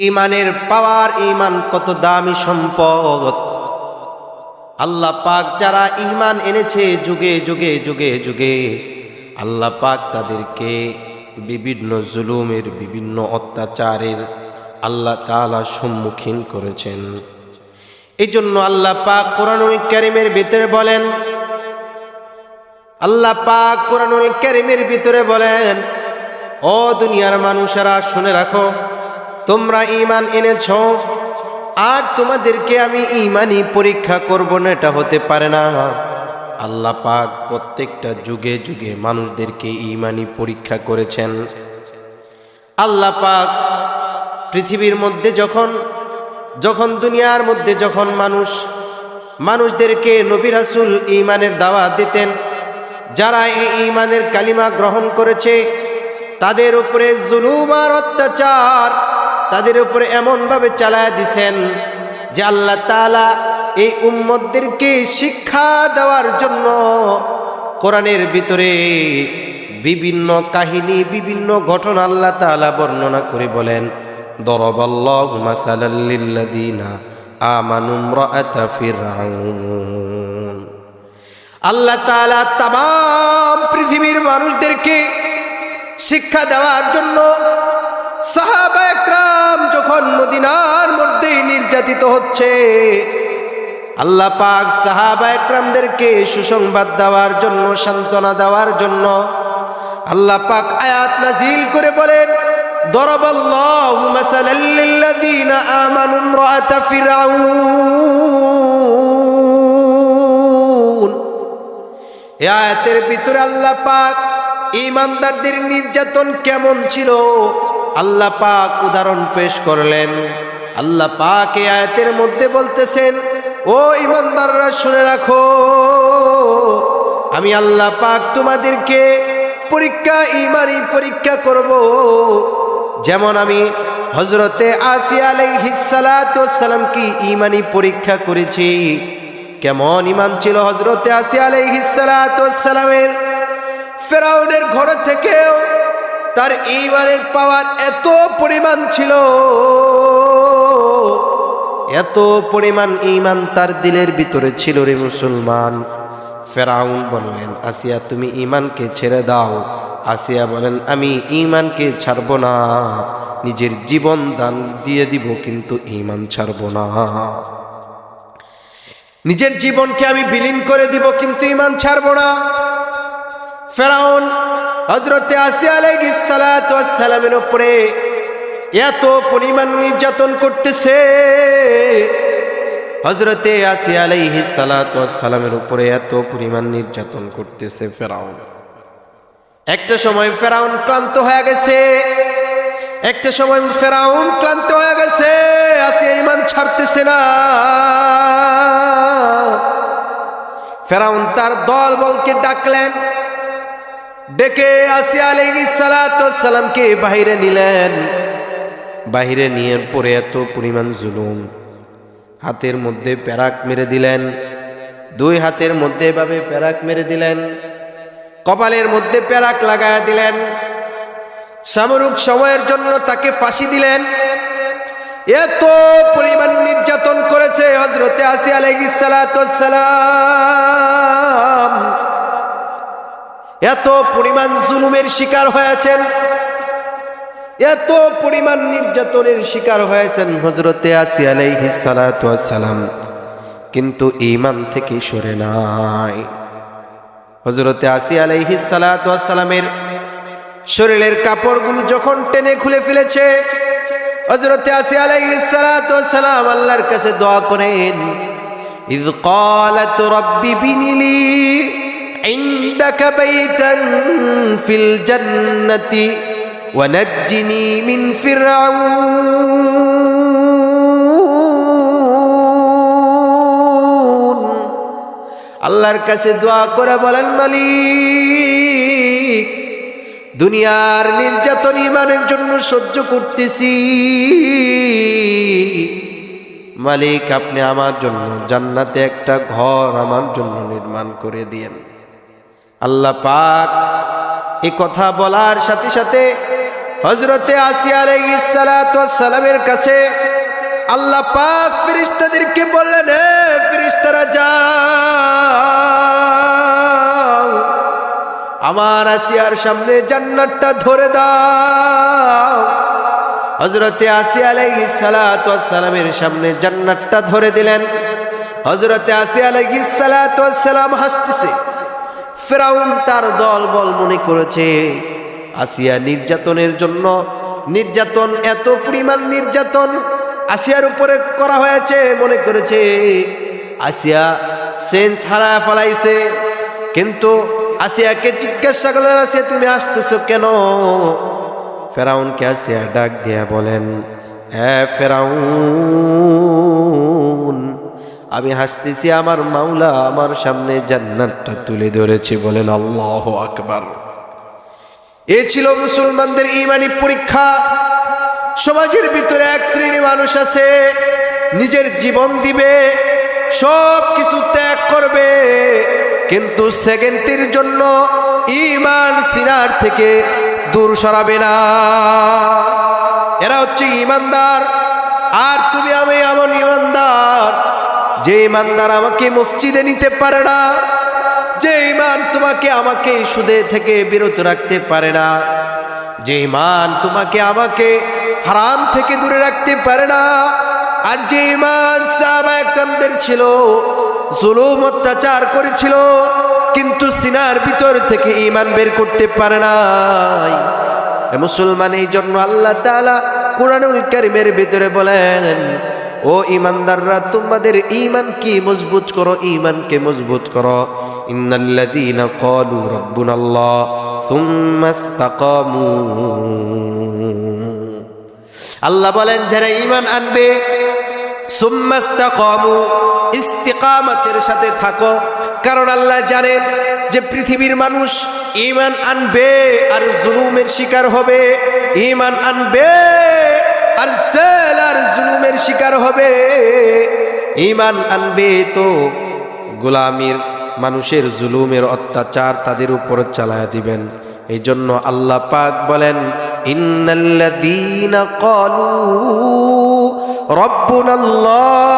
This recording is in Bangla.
ইমানের পাওয়ার, ইমান কত দামি সম্পদ। আল্লাহ পাক যারা ইমান এনেছে যুগে যুগে যুগে যুগে, আল্লাহ পাক তাদেরকে বিভিন্ন জুলুমের, বিভিন্ন অত্যাচারের আল্লাহ তাআলা সম্মুখীন করেছেন। এই জন্য আল্লাহ পাক কোরআনুল কারিমের ভিতরে বলেন, আল্লাহ পাক কোরআনুল কারিমের ভিতরে বলেন, ও দুনিয়ার মানুষেরা, শুনে রাখো তোমরা ইমান এনেছ, আর তোমাদেরকে আমি ইমানই পরীক্ষা করব না, এটা হতে পারে না। আল্লাহ পাক প্রত্যেকটা যুগে যুগে মানুষদেরকে ইমানই পরীক্ষা করেছেন। আল্লাহ পাক পৃথিবীর মধ্যে যখন যখন দুনিয়ার মধ্যে যখন মানুষ, মানুষদেরকে নবী রাসূল ইমানের দাওয়া দিতেন, যারা এই ইমানের কালিমা গ্রহণ করেছে, তাদের উপরে জুলুম আর অত্যাচার তাদের উপরে এমনভাবে চালায় দিছেন যে আল্লাহ তাআলা এই উম্মতদেরকে শিক্ষা দেওয়ার জন্য কোরআনের ভিতরে বিভিন্ন কাহিনী, বিভিন্ন ঘটনা আল্লাহ তাআলা বর্ণনা করে বলেন আল্লাহ তাআলা পৃথিবীর মানুষদেরকে শিক্ষা দেওয়ার জন্য সাহাবা একরাম যখন মদিনার মধ্যে নির্যাতিত হচ্ছে আল্লাহ পাক সাহাবা একরামদেরকে সুসংবাদ দেওয়ার জন্য সান্ত্বনা দেওয়ার জন্য আল্লাহ পাক আয়াত নাজিল করে বলেন ضرب الله مثلا للذين آمنوا امرأة فرعون এ আয়াতের ভিতরে আল্লাহ পাক ইমানদারদের নির্যাতন কেমন ছিল আল্লাহ পাক উদাহরণ পেশ করলেন। আল্লাহ পাক আয়াতের মধ্যে বলতেছেন, ও ইমানদাররা, শুনে রাখো, আমি আল্লাহ পাক তোমাদেরকে পরীক্ষা, ইমানি পরীক্ষা করব। যেমন আমি হজরতে আসিয়া আলাইহিসালাম কি ইমানি পরীক্ষা করেছি? কেমন ইমান ছিল হজরতে আসিয়া আলাইহিসালামের ফেরাউনের ঘর থেকেও তার এইবারের পাওয়ার এত পরিমাণ ছিল। এত পরিমাণ ইমান তার দিলের ভিতরে ছিল রে মুসলমান। ফেরাউন বললেন, আসিয়া, তুমি ইমানকে ছেড়ে দাও। আসিয়া বলেন, আমি ইমানকে ছাড়ব না। নিজের জীবন দান দিয়ে দিব, কিন্তু ইমান ছাড়ব না। নিজের জীবনকে আমি বিলীন করে দিব, কিন্তু ইমান ছাড়ব না। ফেরাউন হজরতে আসিয়া আলাইসালামের উপরে এত পরিমাণ নির্যাতন করতেছে। হজরতে আসিয়া আলাইহি সালামের উপরে এত পরিমাণ নির্যাতন করতেছে ফেরাউন। একটা সময় ফেরাউন ক্লান্ত হয়ে গেছে, একটা সময় ফেরাউন ক্লান্ত হয়ে গেছে, আসিয়া ইমান ছাড়তেছে না। ফেরাউন তার দল বলকে ডাকলেন ডেকে আসিয়া আলাইহি সালামকে বাহিরে নিলেন। বাহিরে নিয়ে পরে এত পরিমাণ জুলুম। হাতের মধ্যে প্যারাক মেরে দিলেন। দুই হাতের মধ্যে এভাবে প্যারাক মেরে দিলেন। কপালের মধ্যে প্যারাক লাগায়া দিলেন। সামরিক সময়ের জন্য তাকে ফাঁসি দিলেন। এত পরিমাণ নির্যাতন করেছে হজরতে আসি আলাইসালাম এত পরিমাণ জুলুমের শিকার হয়েছেন এত পরিমাণ নির্যাতনের শিকার হয়েছেন হজরতে আসি আলাইহি সালাম কিন্তু ইমান থেকে সরে নাই হজরতে আসি আলাইহি সালামের শরীরের কাপড়গুলো যখন টেনে খুলে ফেলেছে হজরতে আসি আলাইহি সালাম আল্লাহর কাছে দোয়া করেন إذ قالت رب بن لي عندك بيتا في الجنة ونجني من فرعون আল্লাহর কাছে দোয়া করে বলেন মালিক দুনিয়ার নির্যাতন ইমানের জন্য সহ্য করতেছি মালিক আপনি আমার জন্য জান্নাতে একটা ঘর আমার জন্য নির্মাণ করে দিয়েন আল্লাহ পাক এ কথা বলার সাথে সাথে হজরতে আসিয়া আলাইহিস সালাতু ওয়াস সালামের কাছে আল্লাহ পাক ফেরেশতাদেরকে বললেন হে ফেরেশতারা, যাও। আমার আসিয়ার সামনে জান্নাতটা ধরে দাও। হজরতে আসিয়া ওয়াস সালামের সামনে জান্নাতটা ধরে দিলেন। হজরতে আসিয়া আলাইহিস সালাতু সালাম হাসতেছে। ফেরাউন তার দল বল মনে করেছে। আসিয়া নির্যাতনের জন্য নির্যাতন, এত পরিমাণ নির্যাতন আসিয়ার উপরে করা হয়েছে মনে করেছে। আসিয়া সেন্স হারায় ফেলাইছে। কিন্তু আসিয়াকে জিজ্ঞাসা করলেন, আসিয়া, তুমি আসতেছো কেন? ফেরাউনকে আসিয়া ডাক দিয়া বলেন হ্যাঁ ফেরাউন আমি হাসতেছি, আমার মাওলা আমার সামনে জান্নাতটা তুলে ধরেছে বলেন আল্লাহ আকবার। এ ছিল মুসলমানদের ইমানি পরীক্ষা। সমাজের ভিতরে এক শ্রেণি মানুষ আছে, নিজের জীবন দিবে সব কিছু ত্যাগ করবে, কিন্তু সেকেন্ডের জন্য ইমান সিনার থেকে দূর সরাবে না। এরা হচ্ছে ইমানদার। আর তুমি আমি ইমানদার যে ইমানদার আমাকে মসজিদে নিতে পারে না, যে ইমান তোমাকে আমাকে সুদে থেকে বিরত রাখতে পারে না, যে ইমান তোমাকে আমাকে হারাম থেকে দূরে রাখতে পারে না, আর যে ইমান সাহাবা একরামদের ছিল, জুলুম, অত্যাচার করেছিল, কিন্তু সিনার ভিতর থেকে ইমান বের করতে পারে এ মুসলমান, এই জন্য আল্লাহ তাআলা কোরআনুল কারিমের ভিতরে বলেন ও ইমানদাররা, তোমাদের ইমান কি? মজবুত করো ইমানকে মজবুত করো। ইন্নাল্লাযীনা ক্বালু রাব্বুনাল্লাহ সুম্মা ইসতাকামু। আল্লাহ বলেন, যারা ইমান আনবে, সুম্মা ইসতাকামু, ইস্তিকামতের সাথে থাকো। কারণ আল্লাহ জানেন যে পৃথিবীর মানুষ ইমান আনবে আর জুলুমের শিকার হবে। ইমান আনবে। শিকার হবে। ইমান আনবে তো গোলামির, মানুষের জুলুমের অত্যাচার তাদের উপর চালায় দিবেন। এই জন্য আল্লাহ পাক বলেন, ইন্নাল্লাযীনা ক্বালু রাব্বুনাল্লাহ